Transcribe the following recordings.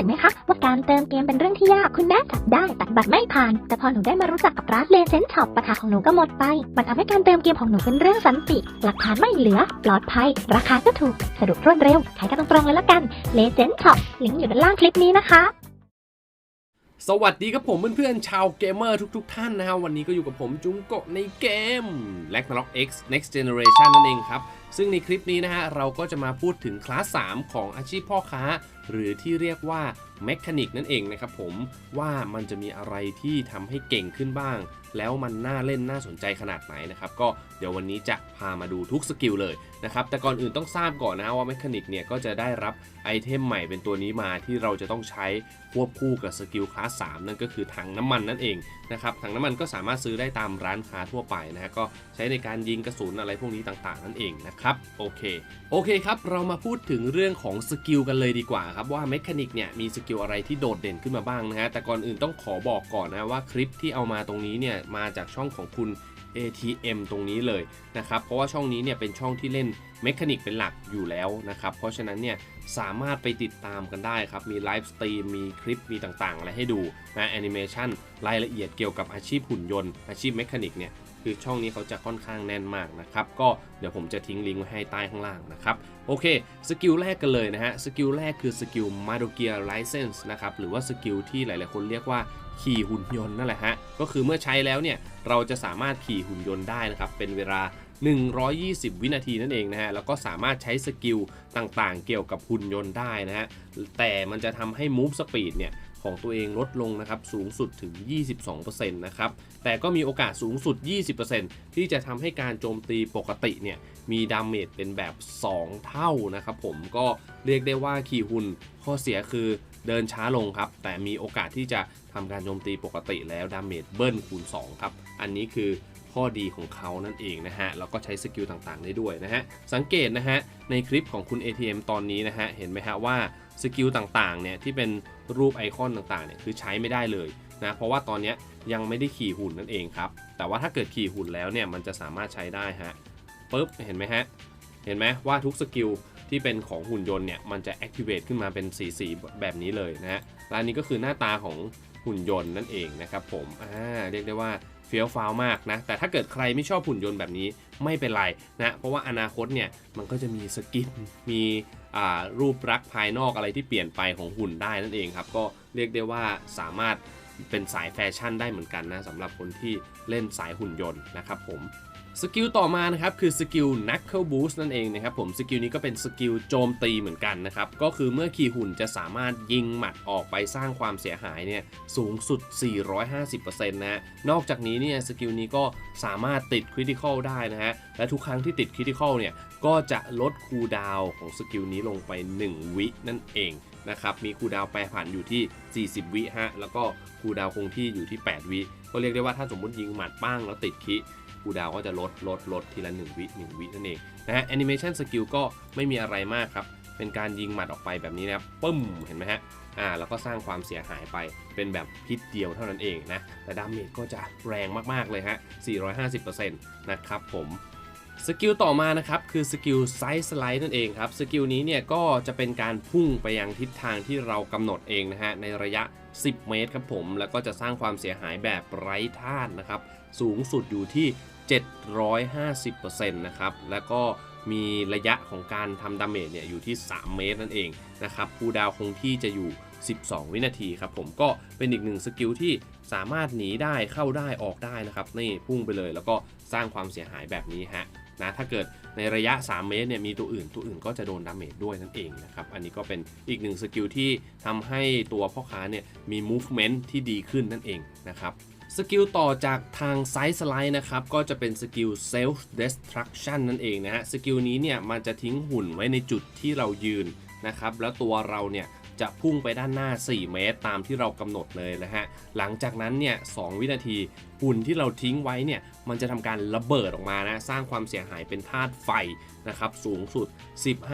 สึกไหมคะว่าการเติมเกมเป็นเรื่องที่ยากคุณแม่จัดได้ตัดบัตรไม่ผ่าน แต่พอหนูได้มารู้จักกับร้านเลเซนช็อปปัญหาของหนูก็หมดไป มันทำให้การเติมเกมของหนูเป็นเรื่องสันติ หลักฐานไม่เหลือ ปลอดภัย ราคาก็ถูกสะดวกรวดเร็วใช้กันตรงๆเลยละกันเลเซนช็อปลิงก์อยู่ด้านล่างคลิปนี้นะคะสวัสดีครับผมเพื่อนๆชาวเกมเมอร์ทุกๆท่านนะครับวันนี้ก็อยู่กับผมจุงโกะในเกม l a g n a r o k X Next Generation นั่นเองครับ ซึ่งในคลิปนี้นะฮะเราก็จะมาพูดถึงคลาส 3 ของอาชีพพ่อค้า หรือที่เรียกว่าแมคานิกนั่นเองนะครับผมว่ามันจะมีอะไรที่ทำให้เก่งขึ้นบ้าง แล้วมันน่าเล่นน่าสนใจขนาดไหนนะครับก็เดี๋ยววันนี้จะพามาดูทุกสกิลเลยนะครับแต่ก่อนอื่นต้องทราบก่อนนะว่าแมคานิกเนี่ยก็จะได้รับไอเทมใหม่เป็นตัวนี้มาที่เราจะต้องใช้ควบคู่กับสกิลคลาส3นั่นก็คือถังน้ำมันนั่นเอง นะครับถังน้ำมันก็สามารถซื้อได้ตามร้านค้าทั่วไปนะฮะก็ใช้ในการยิงกระสุนอะไรพวกนี้ต่างๆ นั่นเองนะครับโอเคโอเคครับเรามาพูดถึงเรื่องของสกิลกันเลยดีกว่าครับว่าเมคานิกเนี่ยมีสกิลอะไรที่โดดเด่นขึ้นมาบ้างนะฮะแต่ก่อนอื่นต้องขอบอกก่อนนะว่าคลิปที่เอามาตรงนี้เนี่ยมาจากช่องของคุณ ATM ตรงนี้เลยนะครับเพราะว่าช่องนี้เนี่ยเป็นช่องที่เล่นเมคานิกเป็นหลักอยู่แล้วนะครับเพราะฉะนั้นเนี่ย สามารถไปติดตามกันได้ครับ มีไลฟ์สตรีม มีคลิป มีต่างๆ อะไรให้ดูนะแอนิเมชันรายละเอียดเกี่ยวกับอาชีพหุ่นยนต์ อาชีพเมคานิกเนี่ยคือช่องนี้เขาจะค่อนข้างแน่นมากนะครับ ก็เดี๋ยวผมจะทิ้งลิงก์ไว้ให้ใต้ข้างล่างนะครับ โอเค สกิลแรกกันเลยนะฮะ สกิลแรกคือสกิล m a d o g e a License นะครับ หรือว่าสกิลที่หลาย ๆ คนเรียกว่าขี่หุ่นยนต์นั่นแหละฮะ ก็คือเมื่อใช้แล้วเนี่ย เราจะสามารถขี่หุ่นยนต์ได้นะครับ เป็นเวลา 120 วินาทีนั่นเองนะฮะ แล้วก็สามารถใช้สกิลต่างๆ เกี่ยวกับหุ่นยนต์ได้นะฮะ แต่มันจะทำให้ move speed เนี่ยของตัวเองลดลงนะครับสูงสุดถึง 22%นะครับ แต่ก็มีโอกาสสูงสุด 20%ที่จะทำให้การโจมตีปกติเนี่ยมีดาเมจเป็นแบบ 2 เท่านะครับผมก็เรียกได้ว่าขี่หุ่นข้อเสียคือเดินช้าลงครับ แต่มีโอกาสที่จะทำการโจมตีปกติแล้วดาเมจเบิ้ลคูณ 2 ครับ อันนี้คือ ข้อดีของเขานั่นเองนะฮะแล้วก็ใช้สกิลต่างๆได้ด้วยนะฮะสังเกตนะฮะในคลิปของคุณ ATM ตอนนี้นะฮะเห็นไหมฮะว่าสกิลต่างๆเนี่ยที่เป็นรูปไอคอนต่างๆเนี่ยคือใช้ไม่ได้เลยนะเพราะว่าตอนนี้ยังไม่ได้ขี่หุ่นนั่นเองครับแต่ว่าถ้าเกิดขี่หุ่นแล้วเนี่ยมันจะสามารถใช้ได้ฮะปุ๊บเห็นไหมฮะเห็นไหมว่าทุกสกิลที่เป็นของหุ่นยนต์เนี่ยมันจะ activate ขึ้นมาเป็นสีสีๆแบบนี้เลยนะฮะและอันนี้ก็คือหน้าตาของหุ่นยนต์นั่นเองนะครับผมอ่าเรียกได้ว่า เฟี้ยวฟ้าวมากนะ แต่ถ้าเกิดใครไม่ชอบหุ่นยนต์แบบนี้ไม่เป็นไรนะ เพราะว่าอนาคตเนี่ยมันก็จะมีสกินมีรูปลักษณ์ภายนอกอะไรที่เปลี่ยนไปของหุ่นได้นั่นเองครับ ก็เรียกได้ว่าสามารถเป็นสายแฟชั่นได้เหมือนกันนะสำหรับคนที่เล่นสายหุ่นยนต์นะครับผม สกิลต่อมานะครับคือสกิล Knuckle Boost นั่นเองนะครับผมสกิลนี้ก็เป็นสกิลโจมตีเหมือนกันนะครับ ก็คือเมื่อขี่หุ่นจะสามารถยิงหมัดออกไปสร้างความเสียหายเนี่ยสูงสุด 450%นะฮะนอกจากนี้เนี่ยสกิลนี้ก็สามารถติดคริติคอลได้นะฮะและทุกครั้งที่ติดคริติคอลเนี่ยก็จะลดคูดาวของสกิลนี้ลงไป 1 วินั่นเองนะครับมีคูดาวแปรผันอยู่ที่ 40 วิฮะแล้วก็คูดาวคงที่อยู่ที่ 8 วิก็เรียกได้ว่าถ้าสมมติยิงหมัดป้างแล้วติดคิ คูดาวก็จะลดลดลดทีละ1วิ1วินั่นเองนะฮะแอนิเมชันสกิลก็ไม่มีอะไรมากครับ เป็นการยิงหมัดออกไปแบบนี้นะครับปึ้มเห็นไหมฮะอ่าแล้วก็สร้างความเสียหายไปเป็นแบบพิษเดียวเท่านั้นเองนะ แต่ดาเมจก็จะแรงมากๆเลยฮะ450%นะครับผม สกิลต่อมานะครับคือสกิลไซส์สไลด์นั่นเองครับสกิลนี้เนี่ยก็จะเป็นการพุ่งไปยังทิศทางที่เรากำหนดเองนะฮะในระยะ 10 เมตรครับผม แล้วก็จะสร้างความเสียหายแบบไร้ท่านนะครับสูงสุดอยู่ที่ 750%นะครับแล้วก็มีระยะของการทำดาเมจเนี่ยอยู่ที่ 3 เมตรนั่นเองนะครับคูลดาวคงที่จะอยู่ 12 วินาทีครับผมก็เป็นอีกหนึ่งสกิลที่สามารถหนีได้เข้าได้ออกได้นะครับนี่พุ่งไปเลยแล้วก็สร้างความเสียหายแบบนี้ฮะ นะถ้าเกิดในระยะ 3 เมตรเนี่ยมีตัวอื่นตัวอื่นก็จะโดนดาเมจด้วยนั่นเองนะครับ อันนี้ก็เป็นอีกหนึ่งสกิลที่ทำให้ตัวพ่อค้าเนี่ยมี movement ที่ดีขึ้นนั่นเองนะครับสกิลต่อจากทางไซส์สไลด์นะครับ ก็จะเป็นสกิล self destruction นั่นเองนะฮะสกิลนี้เนี่ยมันจะทิ้งหุ่นไว้ในจุดที่เรายืนนะครับ แล้วตัวเราเนี่ย จะพุ่งไปด้านหน้า 4 เมตร ตามที่เรากำหนดเลยนะฮะ หลังจากนั้นเนี่ย2วินาทีหุ่นที่เราทิ้งไว้เนี่ยมันจะทำการระเบิดออกมานะ สร้างความเสียหายเป็นธาตุไฟนะครับสูงสุด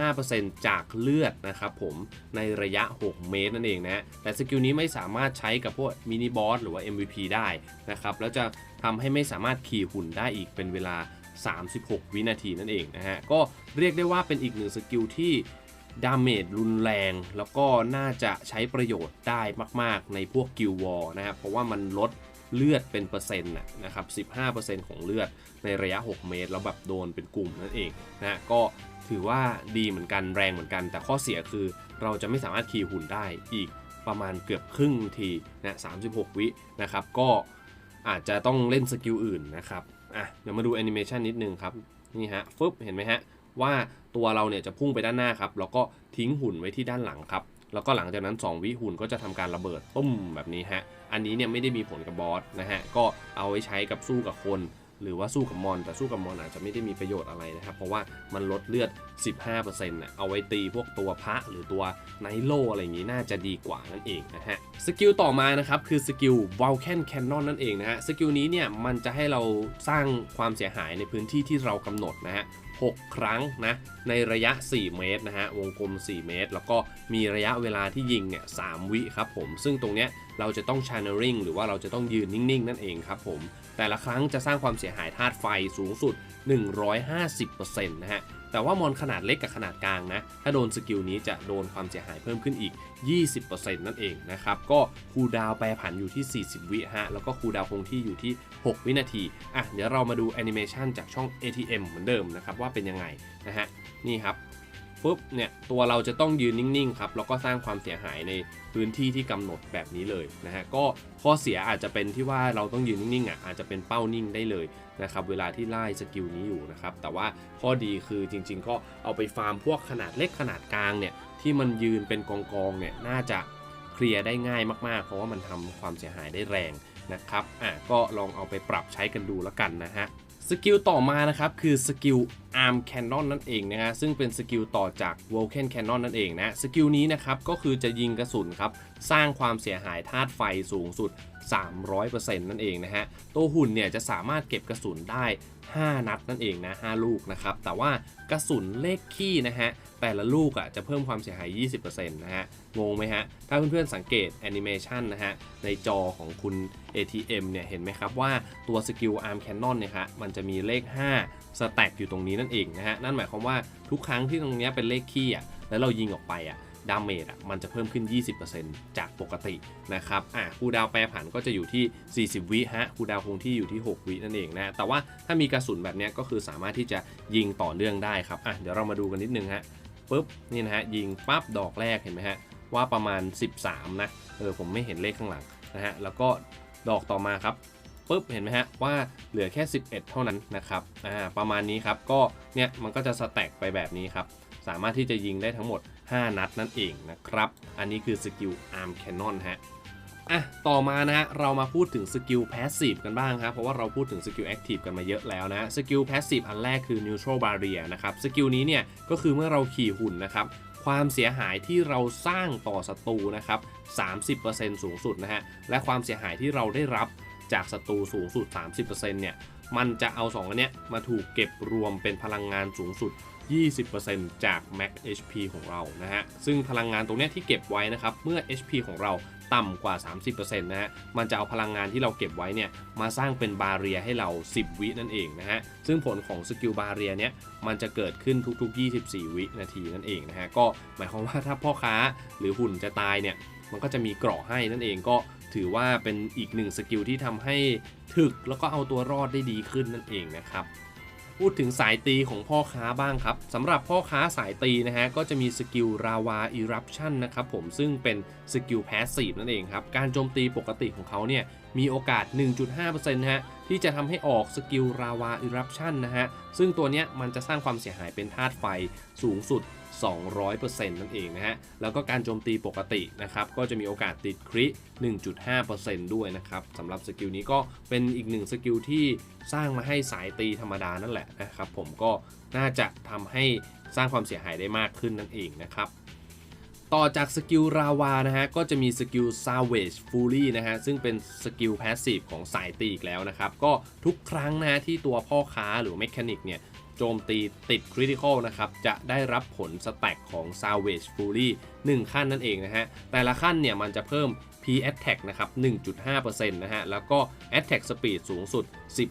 15%จากเลือดนะครับผมในระยะ 6 เมตรนั่นเองนะแต่สกิลนี้ไม่สามารถใช้กับพวกมินิบอสหรือว่า MVP ได้นะครับแล้วจะทำให้ไม่สามารถขี่หุ่นได้อีกเป็นเวลา 36 วินาทีนั่นเองนะฮะก็เรียกได้ว่าเป็นอีกหนึ่งสกิลที่ ดาเมจรุนแรง แล้วก็น่าจะใช้ประโยชน์ได้มากๆ ในพวกกิลวอลนะครับเพราะว่ามันลดเลือดเป็นเปอร์เซ็นต์นะครับ 15%ของเลือดในระยะ 6 เมตร แล้วแบบโดนเป็นกลุ่มนั่นเองนะฮะก็ถือว่าดีเหมือนกันแรงเหมือนกัน แต่ข้อเสียคือเราจะไม่สามารถขี่หุ่นได้อีกประมาณเกือบครึ่งทีนะ36 วินะครับ ก็อาจจะต้องเล่นสกิลอื่นนะครับ อะ เดี๋ยวมาดูแอนิเมชันนิดนึงครับ นี่ฮะฟึบเห็นไหมฮะ ว่าตัวเราเนี่ยจะพุ่งไปด้านหน้าครับแล้วก็ทิ้งหุ่นไว้ที่ด้านหลังครับแล้วก็หลังจากนั้น 2 วิหุ่นก็จะทำการระเบิดตุ้มแบบนี้ฮะอันนี้เนี่ยไม่ได้มีผลกับบอสนะฮะก็เอาไว้ใช้กับสู้กับคน หรือว่าสู้กับมอนแต่สู้กับมอนอาจจะไม่ได้มีประโยชน์อะไรนะครับ เพราะว่ามันลดเลือด 15%น่ะเอาไว้ตีพวกตัวพระหรือตัวไนโลอะไรอย่างนี้น่าจะดีกว่านั่นเองนะฮะสกิลต่อมานะครับคือสกิล Vulcan Cannon นั่นเองนะฮะสกิลนี้เนี่ยมันจะให้เราสร้างความเสียหายในพื้นที่ที่เรากำหนดนะฮะ 6 ครั้งนะในระยะ 4 เมตรนะฮะวงกลม 4 เมตร แล้วก็มีระยะเวลาที่ยิงเนี่ยสวิครับผม ซึ่งตรงเนี้ยเราจะต้อง channeling หรือว่าเราจะต้องยืนนิ่งๆ นั่นเองครับผม แต่ละครั้งจะสร้างความเสียหายธาตุไฟสูงสุด 150%นะฮะ แต่ว่ามอนขนาดเล็กกับขนาดกลางนะ ถ้าโดนสกิลนี้จะโดนความเสียหายเพิ่มขึ้นอีก 20%นั่นเองนะครับ ก็คูดาวแปรผันอยู่ที่ 40 วิฮะ แล้วก็คูดาวคงที่อยู่ที่ 6 วินาที อะ เดี๋ยวเรามาดูแอนิเมชันจากช่อง ATM เหมือนเดิมนะครับว่าเป็นยังไงนะฮะ นี่ครับ ปุ๊บเนี่ยตัวเราจะต้องยืนนิ่งๆครับแล้วก็สร้างความเสียหายในพื้นที่ที่กำหนดแบบนี้เลยนะฮะก็ข้อเสียอาจจะเป็นที่ว่าเราต้องยืนนิ่งๆอะอาจจะเป็นเป้านิ่งได้เลยนะครับเวลาที่ไล่สกิลนี้อยู่นะครับแต่ว่าข้อดีคือจริง ๆ ก็เอาไปฟาร์มพวกขนาดเล็กขนาดกลางเนี่ยที่มันยืนเป็นกองๆเนี่ยน่าจะเคลียร์ได้ง่ายมากๆ เพราะว่ามันทำความเสียหายได้แรงนะครับอะก็ลองเอาไปปรับใช้กันดูแล้วกันนะฮะสกิลต่อมานะครับคือสกิล Arm Cannon นั่นเองนะฮะซึ่งเป็นสกิลต่อจาก Vulcan Cannon นั่นเองนะสกิลนี้นะครับก็คือจะยิงกระสุนครับสร้างความเสียหายธาตุไฟสูงสุด 300%นั่นเองนะฮะตัวหุ่นเนี่ยจะสามารถเก็บกระสุนได้ 5 นัดนั่นเองนะ5ลูกนะครับแต่ว่ากระสุนเลขขี้นะฮะแต่ละลูกอะจะเพิ่มความเสียหาย 20%นะฮะงงไหมฮะ ถ้าเพื่อนๆสังเกตแอนิเมชันนะฮะในจอของคุณ ATM เนี่ยเห็นไหมครับว่าตัวสกิล Arm Cannon เนี่ยฮะมันจะมีเลข 5 สแต็กอยู่ตรงนี้นั่นเองนะฮะ นั่นหมายความว่าทุกครั้งที่ตรงนี้เป็นเลขขี้อะ แล้วเรายิงออกไปอะ ดาเมจอะ มันจะเพิ่มขึ้น 20%จากปกตินะครับ อะคูดาวแปรผันก็จะอยู่ที่ 40 วิฮะ คูดาวคงที่อยู่ที่ 6 วินั่นเองนะ แต่ว่าถ้ามีกระสุนแบบนี้ก็คือสามารถที่จะยิงต่อเนื่องได้ครับ อะ เดี๋ยวเรามาดูกันนิดนึงฮะ ปุ๊บ นี่นะฮะ ยิงปั๊บดอกแรกเห็นไหมฮะ ว่าประมาณ 13 นะ เออ ผมไม่เห็นเลขข้างหลังนะฮะ แล้วก็ดอกต่อมาครับ ปุ๊บเห็นไหมฮะว่าเหลือแค่ 11 เท่านั้นนะครับอ่าประมาณนี้ครับก็เนี่ยมันก็จะสแต็กไปแบบนี้ครับสามารถที่จะยิงได้ทั้งหมด 5 นัดนั่นเองนะครับ อันนี้คือสกิล Arm Cannon ฮะอะต่อมานะฮะเรามาพูดถึงสกิล Passive กันบ้างครับเพราะว่าเราพูดถึงสกิล Active กันมาเยอะแล้วนะสกิล Passive อันแรกคือ Neutral Barrier นะครับสกิลนี้เนี่ยก็คือเมื่อเราขี่หุ่นนะครับความเสียหายที่เราสร้างต่อศัตรูนะครับ 30%สูงสุดนะฮะ และความเสียหายที่เราได้รับ จากศัตรูสูงสุด 30%เนี่ยมันจะเอา 2 อันเนี้ยมาถูกเก็บรวมเป็นพลังงานสูงสุด 20%จาก Max HP ของเรานะฮะซึ่งพลังงานตรงเนี้ยที่เก็บไว้นะครับเมื่อ HP ของเราต่ำกว่า 30%นะฮะ มันจะเอาพลังงานที่เราเก็บไว้เนี่ยมาสร้างเป็นบาเรียให้เรา 10 วินั่นเองนะฮะ ซึ่งผลของสกิลบาเรียเนี้ยมันจะเกิดขึ้นทุกๆ 24 วินาทีนั่นเองนะฮะ ก็หมายความว่าถ้าพ่อค้าหรือหุ่นจะตายเนี่ย มันก็จะมีเกราะให้นั่นเองก็ ถือว่าเป็นอีกหนึ่งสกิลที่ทำให้ถึกแล้วก็เอาตัวรอดได้ดีขึ้นนั่นเองนะครับ พูดถึงสายตีของพ่อค้าบ้างครับสำหรับพ่อค้าสายตีนะฮะก็จะมีสกิลราวาอิรัปชันนะครับผมซึ่งเป็นสกิลแพสซีฟนั่นเองครับ การโจมตีปกติของเขาเนี่ยมีโอกาส 1.5%นะฮะที่จะทำให้ออกสกิลราวาอิรัปชันนะฮะ ซึ่งตัวเนี้ยมันจะสร้างความเสียหายเป็นธาตุไฟสูงสุด 200%นั่นเองนะฮะ แล้วก็การโจมตีปกตินะครับ ก็จะมีโอกาสติดคริ 1.5%ด้วยนะครับสำหรับสกิลนี้ก็เป็นอีกหนึ่งสกิลที่สร้างมาให้สายตีธรรมดานั่นแหละนะครับผมก็น่าจะทำให้สร้างความเสียหายได้มากขึ้นนั่นเองนะครับต่อจากสกิลราวานะฮะก็จะมีสกิล Savage Fury นะฮะซึ่งเป็นสกิลแพสซีฟของสายตีอีกแล้วนะครับ ก็ทุกครั้งนะฮะที่ตัวพ่อค้าหรือ Mechanic เนี่ย โจมตีติดคริติคอลนะครับ จะได้รับผลสแต็กของ Savage Fury 1 ขั้นนั่นเองนะฮะ แต่ละขั้นเนี่ยมันจะเพิ่ม P Attack นะครับ 1.5%นะฮะ แล้วก็ Attack Speed สูงสุด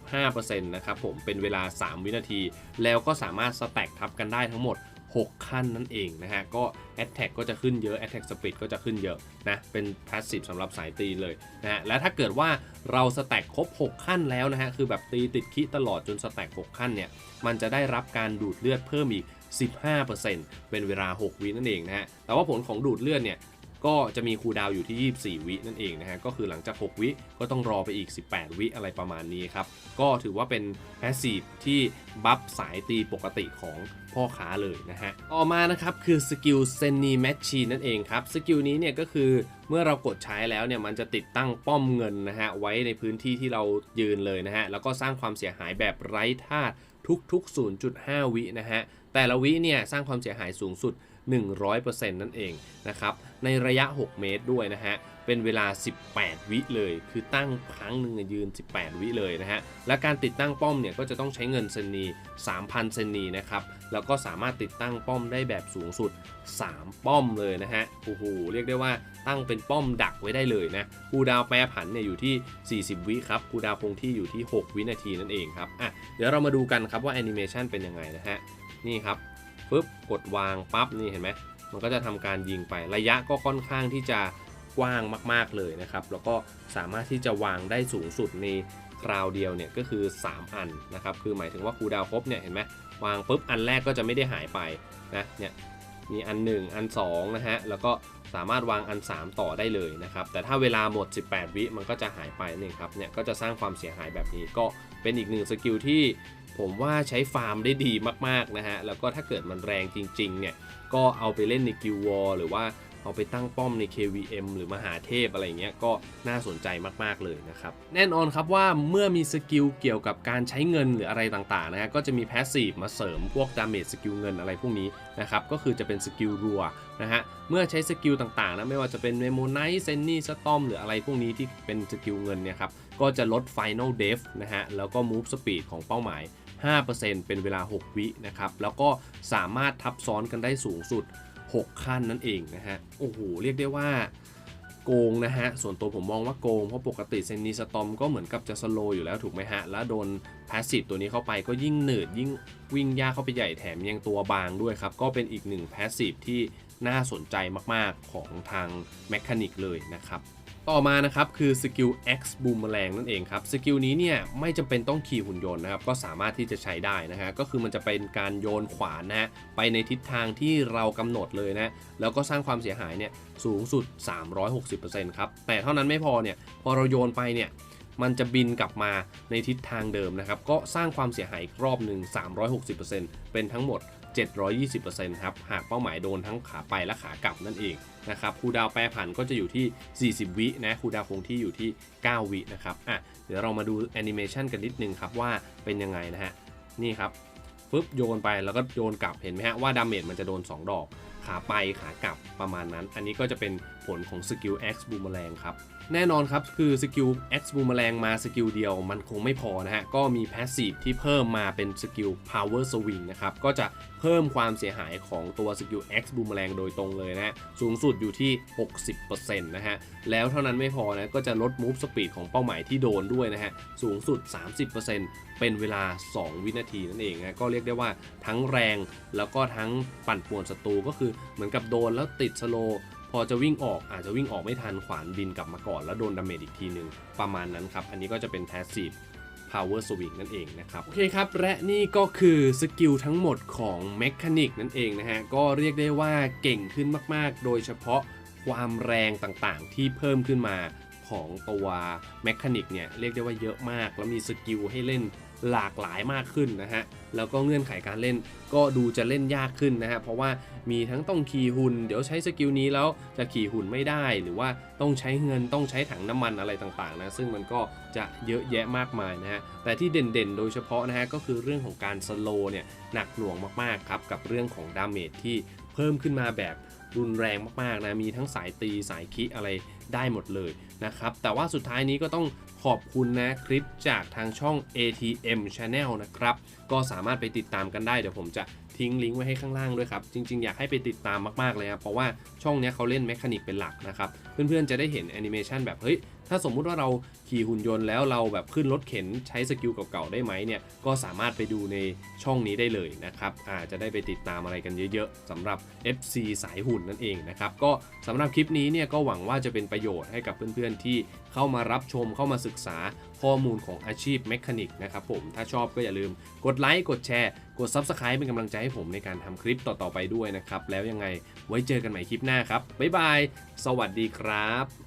15%นะครับผม เป็นเวลา 3 วินาที แล้วก็สามารถสแต็กทับกันได้ทั้งหมด 6 ขั้นนั่นเองนะฮะ ก็ Attack ก็จะขึ้นเยอะ Attack Speed ก็จะขึ้นเยอะนะ เป็น Passive สำหรับสายตีเลยนะฮะ และถ้าเกิดว่าเราสแต็กครบ 6 ขั้นแล้วนะฮะ คือแบบตีติดคิตลอดจนสแต็ก6 ขั้นเนี่ย มันจะได้รับการดูดเลือดเพิ่มอีก 15%เป็นเวลา 6 วินั่นเองนะฮะ แต่ว่าผลของดูดเลือดเนี่ย ก็จะมีคูลดาวอยู่ที่ 24 วินั่นเองนะฮะ ก็คือหลังจาก 6 วิก็ต้องรอไปอีก 18 วิอะไรประมาณนี้ครับ ก็ถือว่าเป็นแพสซีฟที่บัฟสายตีปกติของพ่อค้าเลยนะฮะ ต่อมานะครับคือสกิลเซนนีแมชชีนั่นเองครับ สกิลนี้เนี่ยก็คือเมื่อเรากดใช้แล้วเนี่ยมันจะติดตั้งป้อมเงินนะฮะ ไว้ในพื้นที่ที่เรายืนเลยนะฮะ แล้วก็สร้างความเสียหายแบบไร้ธาตุทุกๆ 0.5 วินะฮะ แต่ละวิเนี่ยสร้างความเสียหายสูงสุด 100%นั่นเองนะครับในระยะ 6 เมตรด้วยนะฮะเป็นเวลา 18 วิเลย คือตั้งครั้งหนึ่งยืน 18 วิเลยนะฮะ และการติดตั้งป้อมเนี่ยก็จะต้องใช้เงินเซนนี 3,000 เซนนีนะครับ แล้วก็สามารถติดตั้งป้อมได้แบบสูงสุด 3 ป้อมเลยนะฮะ โอ้โห เรียกได้ว่าตั้งเป็นป้อมดักไว้ได้เลยนะคูดาวแปรผันเนี่ยอยู่ที่ 40 วิครับคูดาวคงที่อยู่ที่ 6 วินาทีนั่นเองครับ อะ เดี๋ยวเรามาดูกันครับว่าแอนิเมชันเป็นยังไงนะฮะ นี่ครับ ปุ๊บกดวางปั๊บนี่เห็นไหมมันก็จะทำการยิงไประยะก็ค่อนข้างที่จะกว้างมาก ๆเลยนะครับ แล้วก็สามารถที่จะวางได้สูงสุดในคราวเดียวเนี่ยก็คือ 3 อันนะครับ คือหมายถึงว่าครูดาวครบเนี่ยเห็นไหมวางปุ๊บอันแรกก็จะไม่ได้หายไปนะเนี่ย มีอัน 1 อัน2นะฮะแล้วก็สามารถวางอัน 3 ต่อได้เลยนะครับแต่ถ้าเวลาหมด 18 วิมันก็จะหายไปนี่ครับเนี่ยก็จะสร้างความเสียหายแบบนี้ก็เป็นอีกหนึ่งสกิลที่ผมว่าใช้ฟาร์มได้ดีมากๆนะฮะแล้วก็ถ้าเกิดมันแรงจริงๆเนี่ยก็เอาไปเล่นในกิววอลหรือว่า เอาไปตั้งป้อมใน KVM หรือมหาเทพอะไรเงี้ยก็น่าสนใจมากๆเลยนะครับ แน่นอนครับว่าเมื่อมีสกิลเกี่ยวกับการใช้เงินหรืออะไรต่างๆนะฮะก็จะมีแพสซีฟมาเสริมพวกดาเมจสกิลเงินอะไรพวกนี้นะครับก็คือจะเป็นสกิลรัวนะฮะเมื่อใช้สกิลต่างๆนะไม่ว่าจะเป็นเมโมไนท์เซนนี่สตอมหรืออะไรพวกนี้ที่เป็นสกิลเงินเนี่ยครับก็จะลด Final Def นะฮะแล้วก็ Move Speed ของเป้าหมาย 5%เป็นเวลา 6 วินะครับ แล้วก็สามารถทับซ้อนกันได้สูงสุด 6 ขั้นนั่นเองนะฮะ โอ้โห เรียกได้ว่าโกงนะฮะ ส่วนตัวผมมองว่าโกง เพราะปกติเซนนีสตอมก็เหมือนกับจะสโลอยู่แล้วถูกไหมฮะ แล้วโดนพาสซีฟตัวนี้เข้าไปก็ยิ่งหนืดยิ่งวิ่งยากเข้าไปใหญ่แถมยังตัวบางด้วยครับ ก็เป็นอีกหนึ่งพาสซีฟที่ น่าสนใจมากๆของทางแมคานิกเลยนะครับต่อมานะครับคือสกิล X Boomerang นั่นเองครับสกิลนี้เนี่ยไม่จำเป็นต้องขี่หุ่นยนต์นะครับก็สามารถที่จะใช้ได้นะฮะก็คือมันจะเป็นการโยนขวานนะฮะไปในทิศทางที่เรากำหนดเลยนะแล้วก็สร้างความเสียหายเนี่ยสูงสุด 360%ครับแต่เท่านั้นไม่พอเนี่ยพอเราโยนไปเนี่ยมันจะบินกลับมาในทิศทางเดิมนะครับก็สร้างความเสียหายอีกรอบหนึ่ง360%เป็นทั้งหมด 720%ครับ หากเป้าหมายโดนทั้งขาไปและขากลับนั่นเองนะครับคูดาวแปรผันก็จะอยู่ที่ 40 วินะคูดาวคงที่อยู่ที่ 9 วินะครับอะเดี๋ยวเรามาดูแอนิเมชันกันนิดนึงครับว่าเป็นยังไงนะฮะนี่ครับปึ๊บโยนไปแล้วก็โยนกลับเห็นไหมฮะว่าดาเมจมันจะโดน 2 ดอก ขาไปขากลับประมาณนั้น อันนี้ก็จะเป็น ผลของสกิล X Boomerang ครับ แน่นอนครับ คือสกิล X Boomerang มาสกิลเดียวมันคงไม่พอนะฮะ ก็มี Passive ที่เพิ่มมาเป็นสกิล Power Swing นะครับ ก็จะเพิ่มความเสียหายของตัวสกิล X Boomerang โดยตรงเลยนะฮะ สูงสุดอยู่ที่ 60%นะฮะ แล้วเท่านั้นไม่พอนะ ก็จะลด Move Speed ของเป้าหมายที่โดนด้วยนะฮะ สูงสุด 30%เป็นเวลา 2 วินาทีนั่นเองนะ ก็เรียกได้ว่าทั้งแรงแล้วก็ทั้งปั่นป่วนศัตรูก็คือเหมือนกับโดนแล้วติดสโล อจะวิ่งออกอาจจะวิ่งออกไม่ทันขวานบินกลับมาก่อน แล้วโดนดาเมจอีกทีหนึ่งประมาณนั้นครับ อันนี้ก็จะเป็น Passive Power Swing นั่นเองนะครับ โอเคครับ และนี่ก็คือสกิลทั้งหมดของ Mechanic นั่นเองนะฮะ ก็เรียกได้ว่าเก่งขึ้นมาก ๆ โดยเฉพาะความแรงต่างๆ ที่เพิ่มขึ้นมาของตัว Mechanic เนี่ย เรียกได้ว่าเยอะมาก แล้วมีสกิลให้เล่น หลากหลายมากขึ้นนะฮะ แล้วก็เงื่อนไขการเล่นก็ดูจะเล่นยากขึ้นนะฮะ เพราะว่ามีทั้งต้องขี่หุ่น เดี๋ยวใช้สกิลนี้แล้วจะขี่หุ่นไม่ได้ หรือว่าต้องใช้เงินต้องใช้ถังน้ำมันอะไรต่างๆนะ ซึ่งมันก็จะเยอะแยะมากมายนะฮะ แต่ที่เด่นๆ โดยเฉพาะนะฮะก็คือเรื่องของการสโลเนี่ยหนักหน่วงมากๆครับกับเรื่องของดาเมจที่เพิ่มขึ้นมาแบบรุนแรงมากๆนะ มีทั้งสายตีสายคิอะไรได้หมดเลยนะครับ แต่ว่าสุดท้ายนี้ก็ต้อง ขอบคุณนะคลิปจากทางช่อง ATM Channel นะครับ ก็สามารถไปติดตามกันได้ เดี๋ยวผมจะทิ้งลิงก์ไว้ให้ข้างล่างด้วยครับ จริง ๆ อยากให้ไปติดตามมากๆเลยครับเพราะว่าช่องนี้เขาเล่นแมคานิกเป็นหลักนะครับ เพื่อนๆจะได้เห็นแอนิเมชันแบบเฮ้ย ถ้าสมมุติว่าเราขี่หุ่นยนต์แล้วเราแบบขึ้นรถเข็นใช้สกิลเก่าๆได้ไหมเนี่ยก็สามารถไปดูในช่องนี้ได้เลยนะครับอาจจะได้ไปติดตามอะไรกันเยอะๆสำหรับ FC สายหุ่นนั่นเองนะครับก็สำหรับคลิปนี้เนี่ยก็หวังว่าจะเป็นประโยชน์ให้กับเพื่อนๆที่เข้ามารับชมเข้ามาศึกษาข้อมูลของอาชีพแมคานิกนะครับผมถ้าชอบก็อย่าลืมกดไลค์กดแชร์ กด Subscribe เป็นกำลังใจให้ผมในการทำคลิปต่อๆไปด้วยนะครับ แล้วยังไงไว้เจอกันใหม่คลิปหน้าครับ บ๊ายบาย สวัสดีครับ